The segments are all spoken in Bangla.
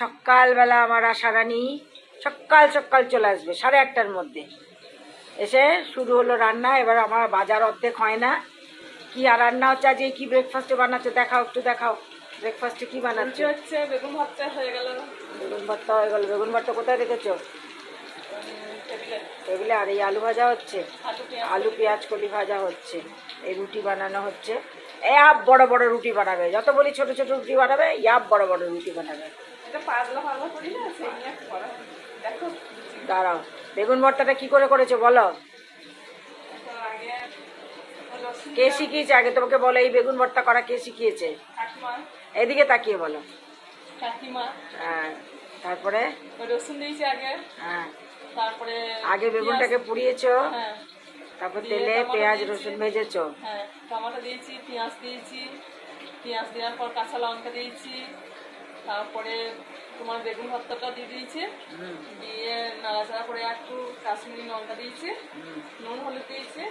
সকালবেলা আমার আশারানি সকাল সকাল চলে আসবে সাড়ে আটটার মধ্যে। এসে শুরু হলো রান্না এবার আমার বাজার অর্ধেক হয় না। কি আর রান্না হচ্ছে আজকে কি ব্রেকফাস্টে বানাচ্ছে দেখাও একটু দেখাও। ব্রেকফাস্টে কি বানাচ্ছে? হচ্ছে বেগুন ভর্তা হয়ে গেল। বেগুন ভর্তা হয়ে গেল বেগুন ভর্তা কোথায় রেখেছো? টেবিলে। এগুলো আর এই আলু ভাজা হচ্ছে? আলু পেঁয়াজ কলি ভাজা হচ্ছে। এই রুটি বানানো হচ্ছে। এ আপ বড় বড় রুটি বানাবে যত বলি ছোট ছোট রুটি বানাবে ইয়াপ বড় বড় রুটি বানাবে। পাতলা পাতলা করি না সেই নিয়ে করা। দেখো। দাঁড়াও বেগুন ভর্তাটা কি করে করেছ বলো? কে শিখিয়েছে? আগে তোমাকে বলো এই বেগুন ভর্তা করা কে শিখিয়েছে? এদিকে তাকিয়ে বলো। হ্যাঁ তারপরে? রসুন দিয়েছি আগে। হ্যাঁ। তারপরে আগে বেগুনটাকে পুড়িয়েছো? হ্যাঁ। তারপর তেলে পেঁয়াজ রসুন ভেজেছো? হ্যাঁ টমেটো দিয়েছি পেঁয়াজ দিয়েছি। পেঁয়াজ দেওয়ার পর কাঁচা লঙ্কা দিয়েছি। তারপরে তোমার বেগুন ভর্তাটা দিয়ে দিয়েছে। দিয়ে নাড়াচাড়া করে একটু কাশ্মীরি লঙ্কা দিয়েছে। নুন হলুদ দিয়েছে।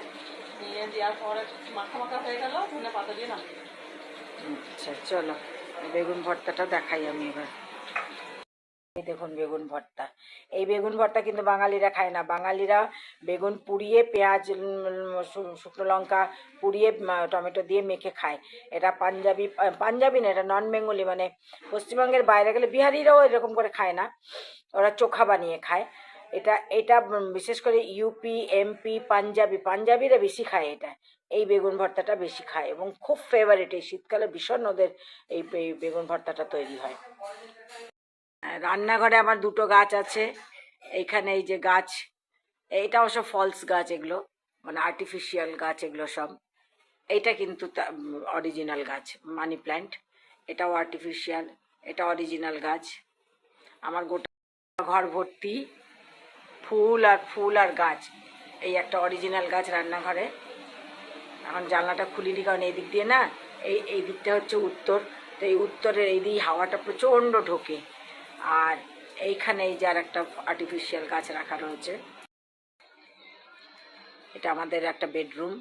দিয়ে দেওয়ার পরে মাখা মাখা হয়ে গেল ধনে পাতা দিয়ে নামিয়ে আচ্ছা চলো। বেগুন ভর্তাটা দেখাই আমি এবার। এই দেখুন বেগুন ভর্তা। এই বেগুন ভর্তা কিন্তু বাঙালিরা খায় না। বাঙালিরা বেগুন পুড়িয়ে পেঁয়াজ শুকনো লঙ্কা পুড়িয়ে টমেটো দিয়ে মেখে খায়। এটা পাঞ্জাবি পাঞ্জাবি না, এটা নন বেঙ্গলি মানে পশ্চিমবঙ্গের বাইরে গেলে বিহারিরাও এরকম করে খায় না। ওরা চোখা বানিয়ে খায়। এটা এটা বিশেষ করে ইউপি এমপি পাঞ্জাবি, পাঞ্জাবিরা বেশি খায় এটা। এই বেগুন ভর্তাটা বেশি খায় এবং খুব ফেভারিট এই শীতকালে ভীষণ ওদের এই বেগুন ভর্তাটা তৈরি হয়। রান্নাঘরে আমার দুটো গাছ আছে। এইখানে এই যে গাছ, এইটা অবশ্য ফলস গাছ এগুলো মানে আর্টিফিশিয়াল গাছ এগুলো সব। এইটা কিন্তু অরিজিনাল গাছ মানি প্ল্যান্ট এটাও আর্টিফিশিয়াল এটা অরিজিনাল গাছ। আমার গোটা ঘর ভর্তি, ফুল আর ফুল আর গাছ। এই একটা অরিজিনাল গাছ রান্নাঘরে। এখন জানলাটা খুলিনি, কারণ এই দিক দিয়ে না, এই এই দিকটা হচ্ছে উত্তর। তো এই উত্তরের এই দিয়ে হাওয়াটা প্রচণ্ড ঢোকে। আর এইখানে এই যে আর একটা আর্টিফিশিয়াল গাছ রাখা রয়েছে। এটা আমাদের একটা বেডরুম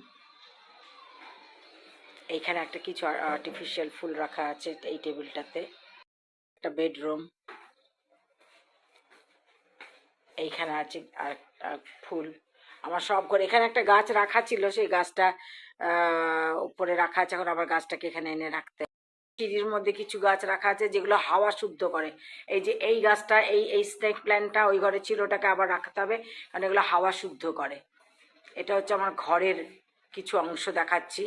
এইখানে একটা কিছু আর্টিফিশিয়াল ফুল রাখা আছে এই টেবিলটাতে। একটা বেডরুম এইখানে আছে আর ফুল। আমার সব ঘরে এখানে একটা গাছ রাখা ছিল, সেই গাছটা উপরে রাখা আছে। এখন আবার গাছটাকে এখানে এনে রাখতে সিঁড়ির মধ্যে কিছু গাছ রাখা আছে যেগুলো হাওয়া শুদ্ধ করে। এই যে এই গাছটা, এই এই স্নেক প্ল্যান্টটা ওই ঘরে ছিল, ওটাকে আবার রাখতে হবে কারণ এগুলো হাওয়া শুদ্ধ করে। এটা হচ্ছে আমার ঘরের কিছু অংশ দেখাচ্ছি।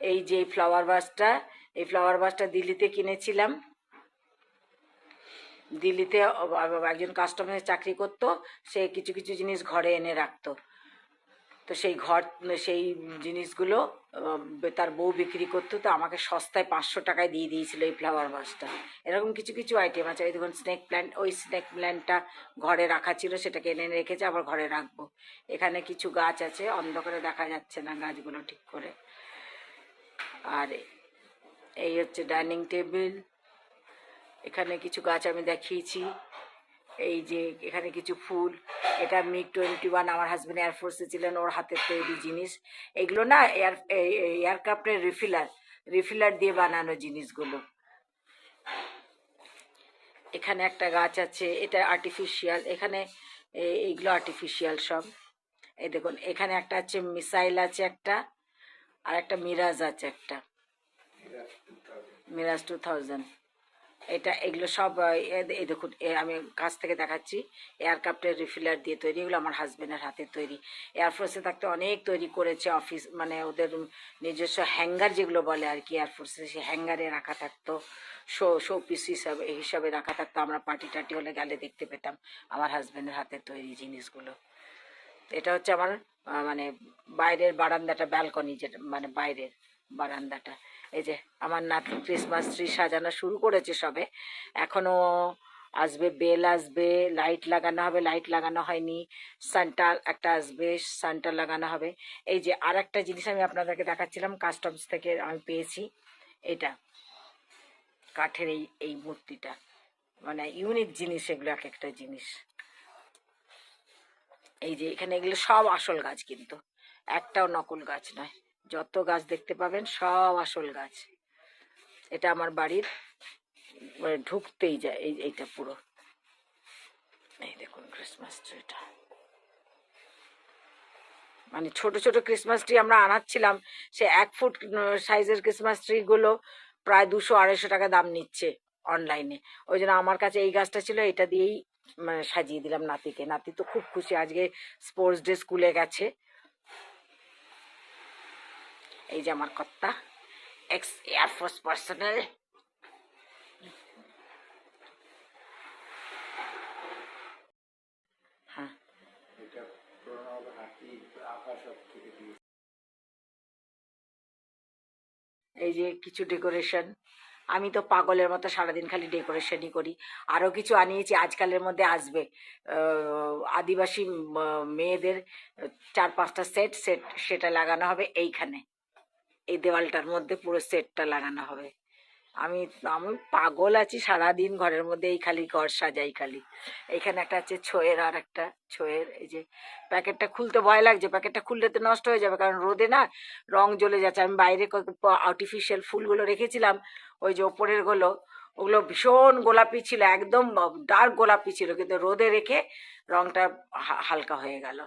এই যে ফ্লাওয়ার বাসটা এই ফ্লাওয়ার বাসটা দিল্লিতে কিনেছিলাম। দিল্লিতে একজন কাস্টমারের চাকরি করতো, সে কিছু কিছু জিনিস ঘরে এনে রাখতো। তো সেই ঘর, সেই জিনিসগুলো তার বউ বিক্রি করতো, তো আমাকে সস্তায় পাঁচশো টাকায় দিয়ে দিয়েছিল এই ফ্লাওয়ার বাসটা এরকম কিছু কিছু আইটেম আছে। এই দেখুন স্নেক প্ল্যান্ট ওই স্নেক প্ল্যান্টটা ঘরে রাখা ছিল, সেটাকে এনে রেখেছে, আবার ঘরে রাখব। এখানে কিছু গাছ আছে, অন্ধকারে দেখা যাচ্ছে না গাছগুলো ঠিক করে। আর এই হচ্ছে ডাইনিং টেবিল এখানে কিছু গাছ আমি দেখিয়েছি। এই যে এখানে কিছু ফুল, এটা মিগ টোয়েন্টি ওয়ান আমার হাজব্যান্ড এয়ারফোর্সে ছিলেন, ওর হাতের তৈরি জিনিস। এগুলো না এয়ার এয়ারক্রাফটের রিফিলার রিফিলার দিয়ে বানানো জিনিসগুলো। এখানে একটা গাছ আছে, এটা আর্টিফিশিয়াল এখানে এইগুলো আর্টিফিশিয়াল সব। এই দেখুন, এখানে একটা আছে মিসাইল আছে একটা, আর একটা মিরাজ আছে একটা। মিরাজ টু থাউজেন্ড এটা, এগুলো সব এই দেখুন আমি কাছ থেকে দেখাচ্ছি। এয়ারক্রাফটের রিফিলার দিয়ে তৈরি, এগুলো আমার হাজবেন্ডের হাতে তৈরি। এয়ারফোর্সে থাকতে অনেক তৈরি করেছে অফিস মানে ওদের নিজস্ব হ্যাঙ্গার যেগুলো বলে আর কি এয়ারফোর্সে সেই হ্যাঙ্গারে রাখা থাকতো। শো শো পিস হিসাবে এই হিসাবে রাখা থাকতো। আমরা পার্টি টার্টি হলে গেলে দেখতে পেতাম আমার হাজবেন্ডের হাতে তৈরি জিনিসগুলো। এটা হচ্ছে আমার মানে বাইরের বারান্দাটা ব্যালকনি যেটা মানে বাইরের বারান্দাটা। এই যে আমার নাতি ক্রিসমাস ট্রি সাজানো শুরু করেছে সবে। এখনও আসবে, বেল আসবে লাইট লাগানো হবে লাইট লাগানো হয়নি। সান্টা একটা আসবে সান্টা লাগানো হবে। এই যে আর একটা জিনিস আমি আপনাদেরকে দেখাচ্ছিলাম কাস্টমস থেকে আমি পেয়েছি। এটা কাঠের এই এই মূর্তিটা। মানে ইউনিক জিনিস এগুলো, এক একটা জিনিস। এই যে এখানে এগুলো সব আসল গাছ কিন্তু। একটাও নকল গাছ নয়। যত গাছ দেখতে পাবেন সব আসল গাছ। এটা আমার বাড়ির মানে ঢুকতেই যায় এই, এইটা পুরো। এই দেখুন ক্রিসমাস ট্রিটা মানে ছোট ছোট ক্রিসমাস ট্রি আমরা আনাচ্ছিলাম, সে এক ফুট সাইজের ক্রিসমাস ট্রি গুলো প্রায় দুশো, আড়াইশো টাকা দাম নিচ্ছে অনলাইনে ওই জন্য আমার কাছে এই গাছটা ছিল, এটা দিয়েই মানে সাজিয়ে দিলাম নাতিকে। নাতি তো খুব খুশি, আজকে স্পোর্টস ডে স্কুলে গেছে। এই যে আমার কর্তা এক্স এয়ারফোর্স পার্সোনাল হ্যাঁ। এই যে কিছু ডেকোরেশন আমি তো পাগলের মতো সারাদিন খালি ডেকোরেশনই করি। আরও কিছু আনিয়েছি আজকালের মধ্যে আসবে। আদিবাসী মেয়েদের চার পাঁচটা সেট সেট সেটা লাগানো হবে এইখানে। এই দেওয়ালটার মধ্যে পুরো সেটটা লাগানো হবে। আমি আমি পাগল আছি সারাদিন ঘরের মধ্যে, এই খালি ঘর সাজাই খালি। এখানে একটা আছে ছোয়ের আর একটা, ছোয়ের এই যে প্যাকেটটা খুলতে ভয় লাগছে। প্যাকেটটা খুললে তো নষ্ট হয়ে যাবে, কারণ রোদে না রং জ্বলে যাচ্ছে। আমি বাইরে আর্টিফিশিয়াল ফুলগুলো রেখেছিলাম, ওই যে ওপরেরগুলো, ওগুলো ভীষণ গোলাপি ছিল, একদম ডার্ক গোলাপি ছিল, কিন্তু রোদে রেখে রংটা হালকা হয়ে গেল।